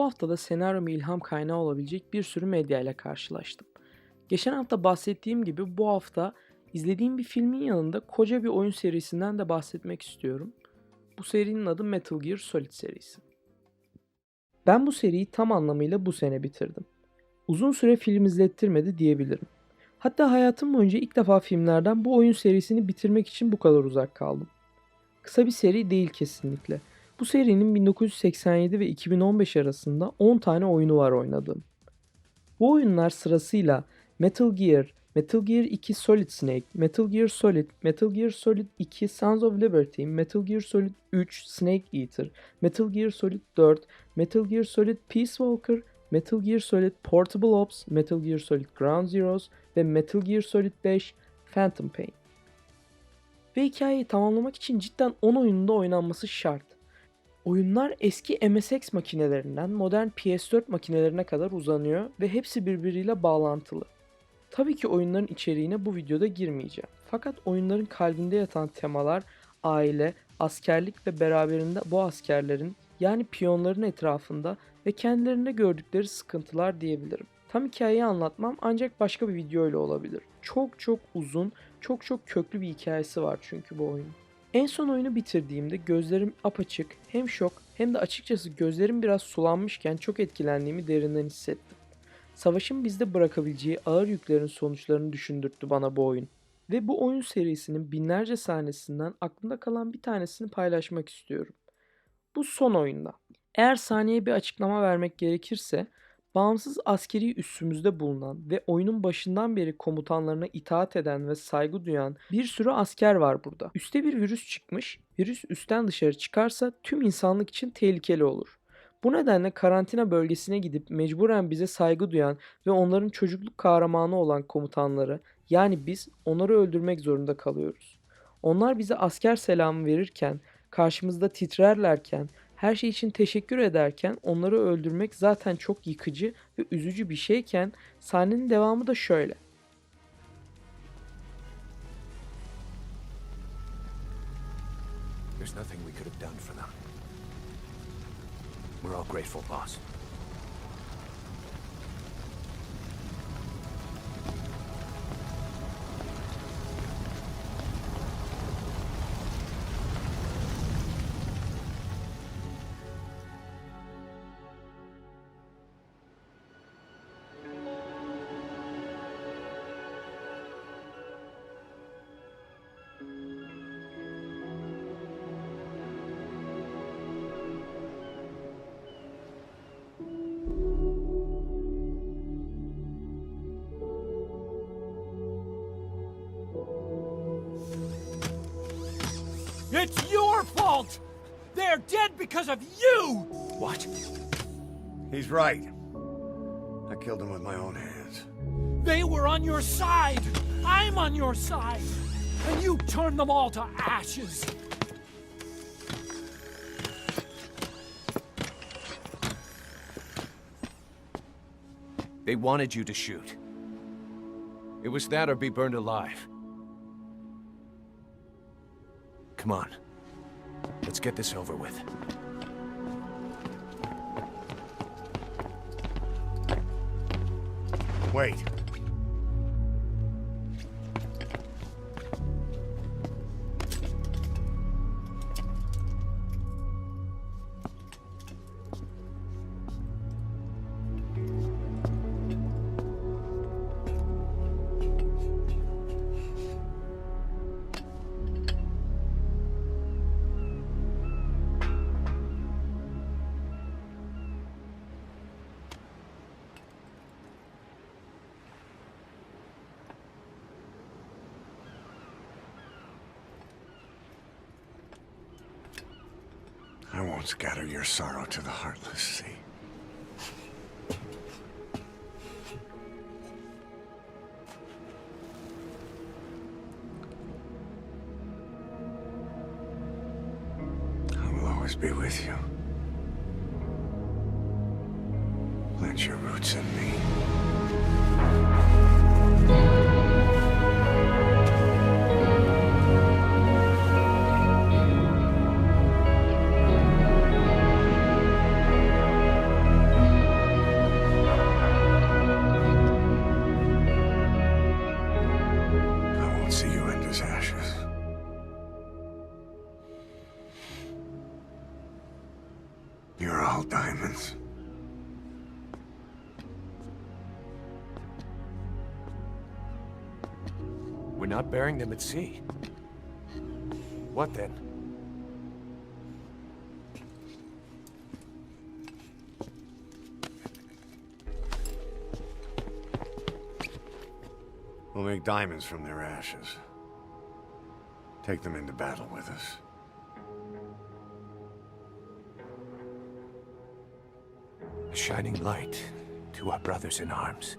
Bu hafta da senaryoma ilham kaynağı olabilecek bir sürü medya ile karşılaştım. Geçen hafta bahsettiğim gibi bu hafta izlediğim bir filmin yanında koca bir oyun serisinden de bahsetmek istiyorum. Bu serinin adı Metal Gear Solid serisi. Ben bu seriyi tam anlamıyla bu sene bitirdim. Uzun süre film izlettirmedi diyebilirim. Hatta hayatım boyunca ilk defa filmlerden bu oyun serisini bitirmek için bu kadar uzak kaldım. Kısa bir seri değil kesinlikle. Bu serinin 1987 ve 2015 arasında 10 tane oyunu var oynadığım. Bu oyunlar sırasıyla Metal Gear, Metal Gear 2 Solid Snake, Metal Gear Solid, Metal Gear Solid 2 Sons of Liberty, Metal Gear Solid 3 Snake Eater, Metal Gear Solid 4, Metal Gear Solid Peace Walker, Metal Gear Solid Portable Ops, Metal Gear Solid Ground Zeroes ve Metal Gear Solid 5 Phantom Pain. Ve hikayeyi tamamlamak için cidden 10 oyunda oynanması şart. Oyunlar eski MSX makinelerinden modern PS4 makinelerine kadar uzanıyor ve hepsi birbiriyle bağlantılı. Tabii ki oyunların içeriğine bu videoda girmeyeceğim. Fakat oyunların kalbinde yatan temalar aile, askerlik ve beraberinde bu askerlerin yani piyonların etrafında ve kendilerinde gördükleri sıkıntılar diyebilirim. Tam hikayeyi anlatmam ancak başka bir video ile olabilir. Çok çok uzun, çok çok köklü bir hikayesi var çünkü bu oyunun. En son oyunu bitirdiğimde gözlerim apaçık, hem şok hem de açıkçası gözlerim biraz sulanmışken çok etkilendiğimi derinden hissettim. Savaşın bizde bırakabileceği ağır yüklerin sonuçlarını düşündürttü bana bu oyun. Ve bu oyun serisinin binlerce sahnesinden aklımda kalan bir tanesini paylaşmak istiyorum. Bu son oyunda. Eğer sahneye bir açıklama vermek gerekirse, bağımsız askeri üssümüzde bulunan ve oyunun başından beri komutanlarına itaat eden ve saygı duyan bir sürü asker var burada. Üste bir virüs çıkmış, virüs üstten dışarı çıkarsa tüm insanlık için tehlikeli olur. Bu nedenle karantina bölgesine gidip mecburen bize saygı duyan ve onların çocukluk kahramanı olan komutanları yani biz onları öldürmek zorunda kalıyoruz. Onlar bize asker selamı verirken, karşımızda titrerlerken, her şey için teşekkür ederken onları öldürmek zaten çok yıkıcı ve üzücü bir şeyken sahnenin devamı da şöyle. There's nothing we could have done for them. We're all grateful, boss. Your fault! They're dead because of you! What? He's right. I killed him with my own hands. They were on your side! I'm on your side! And you turned them all to ashes! They wanted you to shoot. It was that or be burned alive. Come on. Let's get this over with. Wait. I won't scatter your sorrow to the heartless sea. I will always be with you. Plant your roots in me. Not burying them at sea. What then? We'll make diamonds from their ashes. Take them into battle with us. A shining light to our brothers in arms.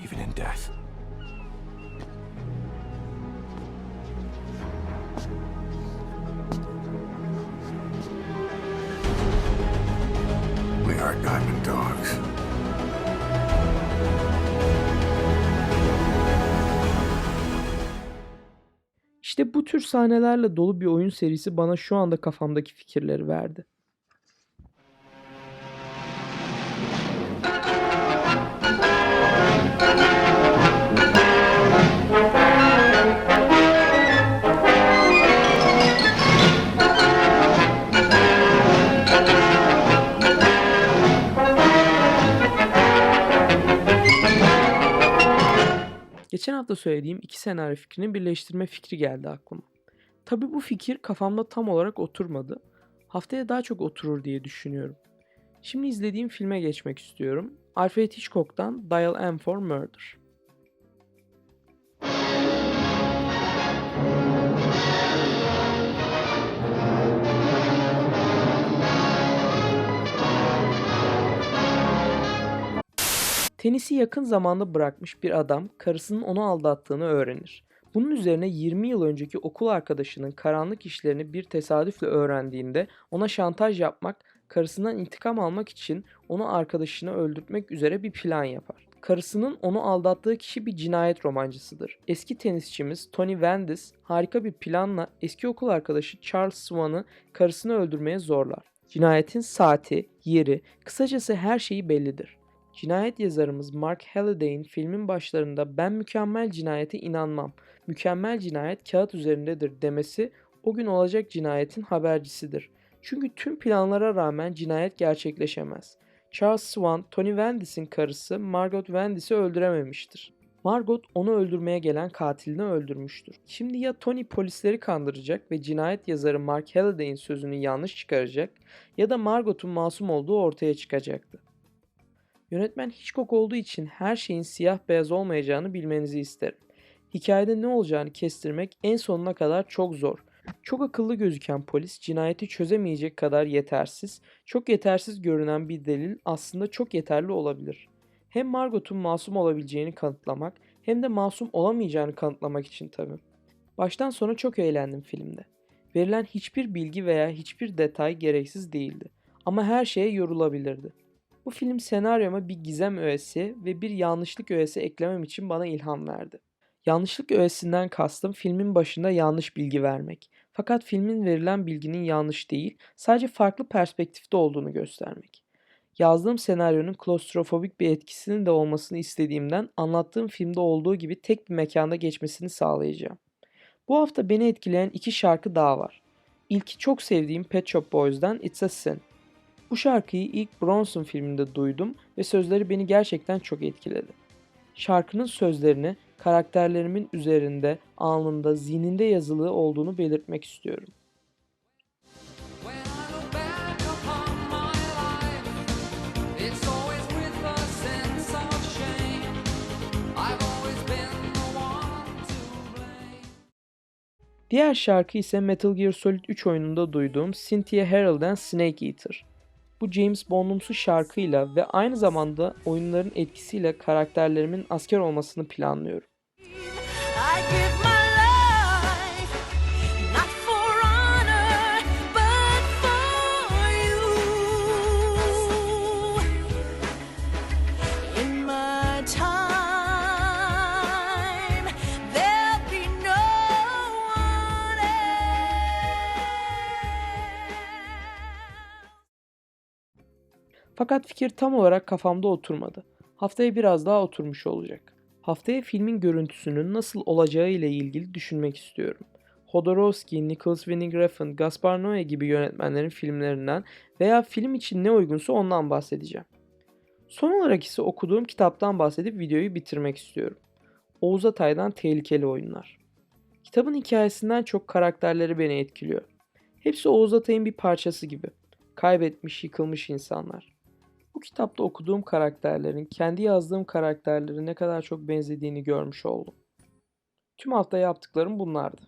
Even in death. Are diamond dogs. İşte bu tür sahnelerle dolu bir oyun serisi bana şu anda kafamdaki fikirleri verdi. Söylediğim iki senaryo fikrini birleştirme fikri geldi aklıma. Tabi bu fikir kafamda tam olarak oturmadı. Haftaya daha çok oturur diye düşünüyorum. Şimdi izlediğim filme geçmek istiyorum. Alfred Hitchcock'tan Dial M for Murder. Tenisi yakın zamanda bırakmış bir adam karısının onu aldattığını öğrenir. Bunun üzerine 20 yıl önceki okul arkadaşının karanlık işlerini bir tesadüfle öğrendiğinde ona şantaj yapmak, karısından intikam almak için onu arkadaşını öldürtmek üzere bir plan yapar. Karısının onu aldattığı kişi bir cinayet romancısıdır. Eski tenisçimiz Tony Vandis harika bir planla eski okul arkadaşı Charles Swan'ı karısını öldürmeye zorlar. Cinayetin saati, yeri, kısacası her şeyi bellidir. Cinayet yazarımız Mark Halliday'in filmin başlarında ben mükemmel cinayete inanmam, mükemmel cinayet kağıt üzerindedir demesi o gün olacak cinayetin habercisidir. Çünkü tüm planlara rağmen cinayet gerçekleşemez. Charles Swan, Tony Vandis'in karısı Margot Vandis'i öldürememiştir. Margot onu öldürmeye gelen katilini öldürmüştür. Şimdi ya Tony polisleri kandıracak ve cinayet yazarı Mark Halliday'in sözünü yanlış çıkaracak ya da Margot'un masum olduğu ortaya çıkacaktı. Yönetmen Hitchcock olduğu için her şeyin siyah beyaz olmayacağını bilmenizi isterim. Hikayede ne olacağını kestirmek en sonuna kadar çok zor. Çok akıllı gözüken polis cinayeti çözemeyecek kadar yetersiz, çok yetersiz görünen bir delil aslında çok yeterli olabilir. Hem Margot'un masum olabileceğini kanıtlamak hem de masum olamayacağını kanıtlamak için tabii. Baştan sona çok eğlendim filmde. Verilen hiçbir bilgi veya hiçbir detay gereksiz değildi. Ama her şeye yorulabilirdi. Bu film senaryoma bir gizem öğesi ve bir yanlışlık öğesi eklemem için bana ilham verdi. Yanlışlık öğesinden kastım filmin başında yanlış bilgi vermek. Fakat filmin verilen bilginin yanlış değil, sadece farklı perspektifte olduğunu göstermek. Yazdığım senaryonun klostrofobik bir etkisinin de olmasını istediğimden anlattığım filmde olduğu gibi tek bir mekanda geçmesini sağlayacağım. Bu hafta beni etkileyen iki şarkı daha var. İlki çok sevdiğim Pet Shop Boys'dan It's a Sin. Bu şarkıyı ilk Bronson filminde duydum ve sözleri beni gerçekten çok etkiledi. Şarkının sözlerini karakterlerimin üzerinde, alnında, zihninde yazılı olduğunu belirtmek istiyorum. Diğer şarkı ise Metal Gear Solid 3 oyununda duyduğum Cynthia Harrell'den Snake Eater. Bu James Bond'umsu şarkıyla ve aynı zamanda oyunların etkisiyle karakterlerimin asker olmasını planlıyorum. I give my Fakat fikir tam olarak kafamda oturmadı. Haftaya biraz daha oturmuş olacak. Haftaya filmin görüntüsünün nasıl olacağı ile ilgili düşünmek istiyorum. Hodorowski, Nicholas Winding Refn, Gaspar Noé gibi yönetmenlerin filmlerinden veya film için ne uygunsa ondan bahsedeceğim. Son olarak ise okuduğum kitaptan bahsedip videoyu bitirmek istiyorum. Oğuz Atay'dan Tehlikeli Oyunlar. Kitabın hikayesinden çok karakterleri beni etkiliyor. Hepsi Oğuz Atay'ın bir parçası gibi. Kaybetmiş, yıkılmış insanlar. Bu kitapta okuduğum karakterlerin kendi yazdığım karakterlere ne kadar çok benzediğini görmüş oldum. Tüm hafta yaptıklarım bunlardı.